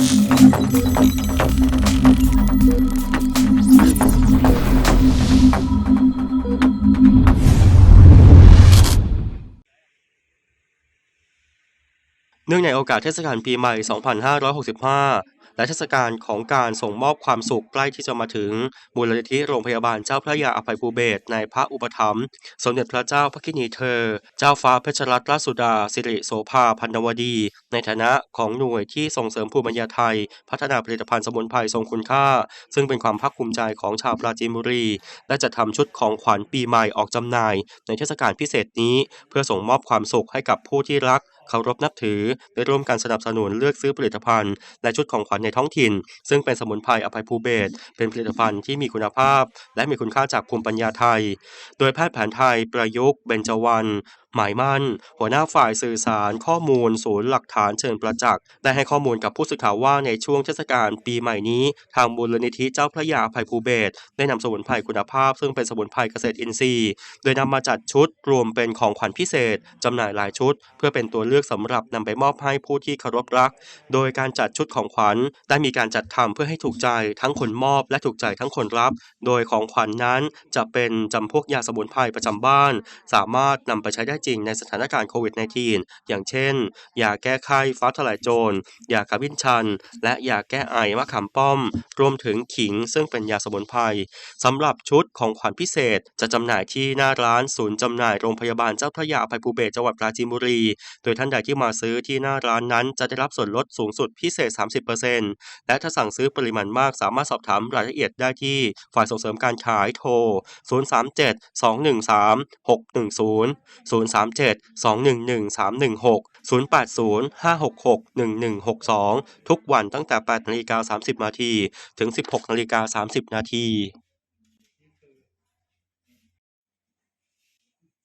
เนื่องในโอกาสเทศกาลปีใหม่ 2565 และเทศกาลของการส่งมอบความสุขใกล้ที่จะมาถึง มูลนิธิโรงพยาบาลเจ้าพระยาอภัยภูเบศในพระอุปถัมภ์สมเด็จพระเจ้าพระกินีเธอ เจ้าฟ้าเพชรรัตนราชสุดา สิริโสภาพันวดี ในฐานะของหน่วยที่ส่งเสริมภูมิปัญญาไทย พัฒนาผลิตภัณฑ์สมุนไพรทรงคุณค่า ซึ่งเป็นความภาคภูมิใจของชาวปราจีนบุรี และจะทำชุดของขวัญปีใหม่ออกจำหน่าย ในเทศกาลพิเศษนี้ เพื่อส่งมอบความสุขให้กับผู้ที่รัก เคารพนับถือ ได้ร่วมกันสนับสนุนเลือกซื้อผลิตภัณฑ์ และชุดของขวัญในท้องถิ่น ซึ่งเป็นสมุนไพรอภัยภูเบศเป็นผลิตภัณฑ์ที่มีคุณภาพ และมีคุณค่าจากภูมิปัญญาไทย โดยแพทย์แผนไทยประยุกต์เบญจวรรณ หมายมั่น หัวหน้าฝ่ายสื่อสารข้อมูล ศูนย์หลักฐานเชิงประจักษ์ได้ให้ข้อมูลกับผู้สื่อข่าวว่าในช่วงเทศกาลปีใหม่นี้ ทางมูลนิธิเจ้าพระยาภัยภูเบศได้นำสมุนไพรคุณภาพ ซึ่งเป็นสมุนไพรเกษตรอินทรีย์ โดยนำมาจัดชุดรวมเป็นของขวัญพิเศษจำหน่ายหลายชุด เพื่อเป็นตัวเลือกสำหรับนำไปมอบให้ผู้ที่เคารพรัก โดยการจัดชุดของขวัญได้มีการจัดทำเพื่อให้ถูกใจทั้งคนมอบ และถูกใจทั้งคนรับ โดยของขวัญนนั้นจะเป็นจำพวกยาสมุนไพรประจำบ้าน สามารถนำไปใช้ได้จริงในสถานการณ์โควิด -19 อย่างเช่น ยาแก้ไข้ฟ้าทลายโจร ยากระวินชัน และยาแก้ไอมะขามป้อม รวมถึงขิงซึ่งเป็นยาสมุนไพรสำหรับชุดของขวัญพิเศษจะจำหน่ายที่หน้าร้านศูนย์จำหน่ายโรงพยาบาลเจ้าพระยาภัยภูเบศจังหวัดปราจีนบุรี โดยท่านใดที่มาซื้อที่หน้าร้านนั้นจะได้รับส่วนลดสูงสุดพิเศษ 30%และถ้าสั่งซื้อปริมาณมากสามารถสอบถามรายละเอียดได้ที่ฝ่ายส่งเสริมการขายโทร 037 213 610 037 211 316 080 566 1162 ทุกวันตั้งแต่8นาฬิกา30นาทีถึง 16นาฬิกา30นาที